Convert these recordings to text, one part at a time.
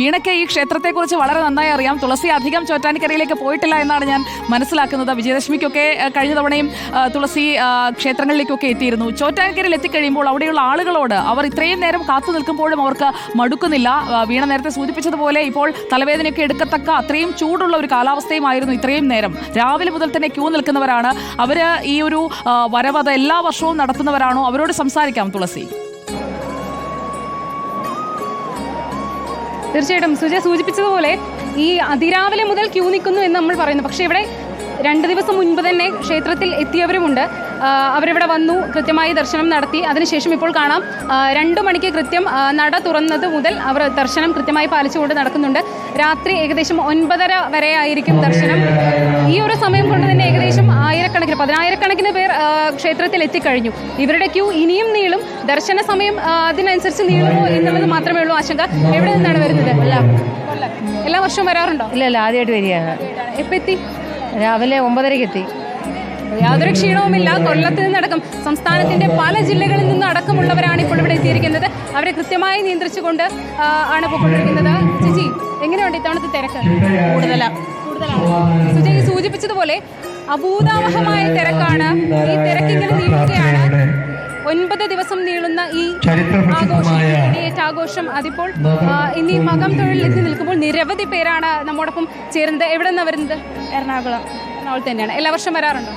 വീണയ്ക്ക് ഈ ക്ഷേത്രത്തെക്കുറിച്ച് വളരെ നന്നായി അറിയാം. തുളസി അധികം ചോറ്റാനിക്കരയിലേക്ക് പോയിട്ടില്ല എന്നാണ് ഞാൻ മനസ്സിലാക്കുന്നത്. വിജയദശമിക്കൊക്കെ കഴിഞ്ഞ തവണയും തുളസി ക്ഷേത്രങ്ങളിലേക്കൊക്കെ എത്തിയിരുന്നു. ചോറ്റാനിക്കരയിൽ എത്തിക്കഴിയുമ്പോൾ അവിടെയുള്ള ആളുകളോട് അവർ ഇത്രയും നേരം കാത്തു നിൽക്കുമ്പോഴും അവർക്ക് മടുക്കുന്നില്ല. വീണ നേരത്തെ സൂചിപ്പിച്ചതുപോലെ ഇപ്പോൾ തലവേദനയൊക്കെ എടുക്കത്തക്ക അത്രയും ചൂടുള്ള ഒരു കാലാവസ്ഥയുമായിരുന്നു ഇത്രയും നേരം. രാവിലെ മുതൽ തന്നെ ക്യൂ നിൽക്കുന്നവരാണ്. അവർ ഈ ഒരു വരവത എല്ലാ വർഷവും നടത്തുന്നവരാണോ? അവരോട് സംസാരിക്കാം തുളസി. തീർച്ചയായിട്ടും സുജ സൂചിപ്പിച്ചതുപോലെ ഈ അതിരാവിലെ മുതൽ ക്യൂ നിൽക്കുന്നു എന്ന് നമ്മൾ പറയുന്നു. പക്ഷേ ഇവിടെ രണ്ട് ദിവസം മുൻപ് തന്നെ ക്ഷേത്രത്തിൽ എത്തിയവരുമുണ്ട്. അവരിവിടെ വന്നു കൃത്യമായി ദർശനം നടത്തി. അതിനുശേഷം ഇപ്പോൾ കാണാം രണ്ടു മണിക്ക് കൃത്യം നട തുറന്നത് മുതൽ അവർ ദർശനം കൃത്യമായി പാലിച്ചുകൊണ്ട് നടക്കുന്നുണ്ട്. രാത്രി ഏകദേശം ഒൻപതര വരെ ആയിരിക്കും ദർശനം. ഈ ഒരു സമയം കൊണ്ട് തന്നെ ഏകദേശം ആയിരക്കണക്കിന് പതിനായിരക്കണക്കിന് പേർ ക്ഷേത്രത്തിൽ എത്തിക്കഴിഞ്ഞു. ഇവരുടെ ക്യൂ ഇനിയും നീളും. ദർശന സമയം അതിനനുസരിച്ച് നീളുമോ എന്നുള്ളത് മാത്രമേ ഉള്ളൂ ആശങ്ക. എവിടെ നിന്നാണ് വരുന്നത്? അല്ല എല്ലാ വർഷവും വരാറുണ്ടോ? ഇല്ല ഇല്ല ആദ്യമായിട്ട് വരികയാണ്. എപ്പോൾ എത്തി? രാവിലെ ഒമ്പതരയ്ക്ക് എത്തി. യാതൊരു ക്ഷീണവുമില്ല. കൊല്ലത്ത് നിന്നടക്കം സംസ്ഥാനത്തിന്റെ പല ജില്ലകളിൽ നിന്നും അടക്കമുള്ളവരാണ് ഇപ്പോൾ ഇവിടെ എത്തിയിരിക്കുന്നത്. അവരെ കൃത്യമായി നിയന്ത്രിച്ചുകൊണ്ട് ആണ് പോയിക്കൊണ്ടിരിക്കുന്നത്. ചേച്ചി എങ്ങനെയുണ്ട് ഇത്തവണത്തെ തിരക്ക്? കൂടുതലാണ്? കൂടുതലാണ് സൂചിപ്പിച്ചതുപോലെ അഭൂതാവഹമായ തിരക്കാണ്. ഈ തിരക്ക് ഇങ്ങനെ നീളുകയാണ് ഒൻപത് ദിവസം നീളുന്ന ഈ ആഘോഷം കൊടിയേറ്റ് ആഘോഷം അതിപ്പോൾ ഇനി മകം തൊഴിലെത്തി നിൽക്കുമ്പോൾ നിരവധി പേരാണ് നമ്മോടൊപ്പം ചേരുന്നത്. എവിടെ നിന്നാണ് വരുന്നത്? എറണാകുളം. എറണാകുളത്ത് തന്നെയാണ്. എല്ലാ വർഷം വരാറുണ്ടോ?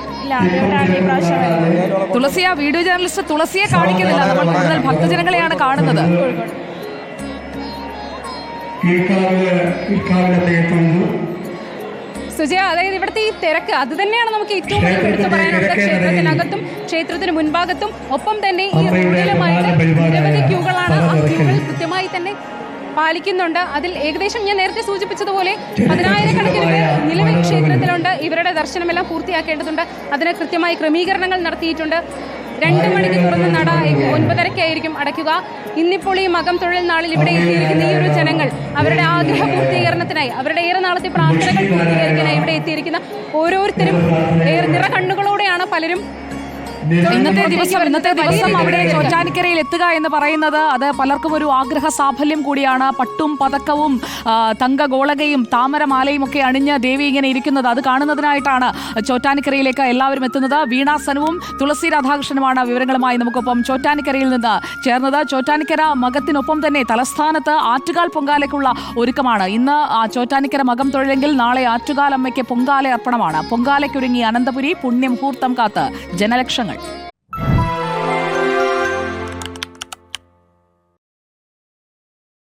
വരുന്നത് വീഡിയോ ജേർണലിസ്റ്റ് തുളസിയെ കാണിക്കുന്നില്ല. നമ്മൾ കൂടുതൽ ഭക്തജനങ്ങളെയാണ് കാണുന്നത്. ഈ എത്തുന്നു സുജയ അതായത് ഇവിടുത്തെ ഈ തിരക്ക് അത് തന്നെയാണ് നമുക്ക് ഏറ്റവും കൂടുതൽ എടുത്തു പറയാനുള്ളത്. ക്ഷേത്രത്തിനകത്തും ക്ഷേത്രത്തിന് മുൻഭാഗത്തും ഒപ്പം തന്നെ ഈ റോഡിലുമായിട്ട് നിരവധി ക്യൂകളാണ് ആ ക്യൂകൾ കൃത്യമായി തന്നെ പാലിക്കുന്നുണ്ട്. അതിൽ ഏകദേശം ഞാൻ നേരത്തെ സൂചിപ്പിച്ചതുപോലെ പതിനായിരക്കണക്കിന് പേർ നിലവിൽ ക്ഷേത്രത്തിലുണ്ട്. ഇവരുടെ ദർശനമെല്ലാം പൂർത്തിയാക്കേണ്ടതുണ്ട്. അതിന് കൃത്യമായി ക്രമീകരണങ്ങൾ നടത്തിയിട്ടുണ്ട്. രണ്ട് മണിക്ക് തുറന്ന് നട. ഒൻപതരയ്ക്കായിരിക്കും അടയ്ക്കുക. ഇന്നിപ്പോൾ ഈ മകം തൊഴിൽ നാളിൽ ഇവിടെ എത്തിയിരിക്കുന്ന ഈ ഒരു ജനങ്ങൾ അവരുടെ ആഗ്രഹ പൂർത്തീകരണത്തിനായി അവരുടെ ഏറെ നാളത്തെ പ്രാർത്ഥനകൾ പൂർത്തീകരിക്കാനായി ഇവിടെ എത്തിയിരിക്കുന്ന ഓരോരുത്തരും നിറ കണ്ണുകളോടെയാണ് പലരും ഇന്നത്തെ ദിവസം ഇന്നത്തെ ദിവസം അവിടെ ചോറ്റാനിക്കരയിൽ എത്തുക എന്ന് പറയുന്നത് അത് പലർക്കും ഒരു ആഗ്രഹ സാഫല്യം കൂടിയാണ്. പട്ടും പതക്കവും തങ്ക ഗോളകയും താമരമാലയും ഒക്കെ അണിഞ്ഞ് ദേവി ഇങ്ങനെ ഇരിക്കുന്നത് അത് കാണുന്നതിനായിട്ടാണ് ചോറ്റാനിക്കരയിലേക്ക് എല്ലാവരും എത്തുന്നത്. വീണാസനവും തുളസി രാധാകൃഷ്ണനുമാണ് വിവരങ്ങളുമായി നമുക്കൊപ്പം ചോറ്റാനിക്കരയിൽ നിന്ന് ചേർന്നത്. ചോറ്റാനിക്കര മകത്തിനൊപ്പം തന്നെ തലസ്ഥാനത്ത് ആറ്റുകാൽ പൊങ്കാലയ്ക്കുള്ള ഒരുക്കമാണ്. ഇന്ന് ചോറ്റാനിക്കര മകം തൊഴിലെങ്കിൽ നാളെ ആറ്റുകാൽ അമ്മയ്ക്ക് പൊങ്കാല അർപ്പണമാണ്. പൊങ്കാലയ്ക്കൊരുങ്ങി അനന്തപുരി പുണ്യമുഹൂർത്തം കാത്ത് ജനലക്ഷങ്ങൾ. নাকি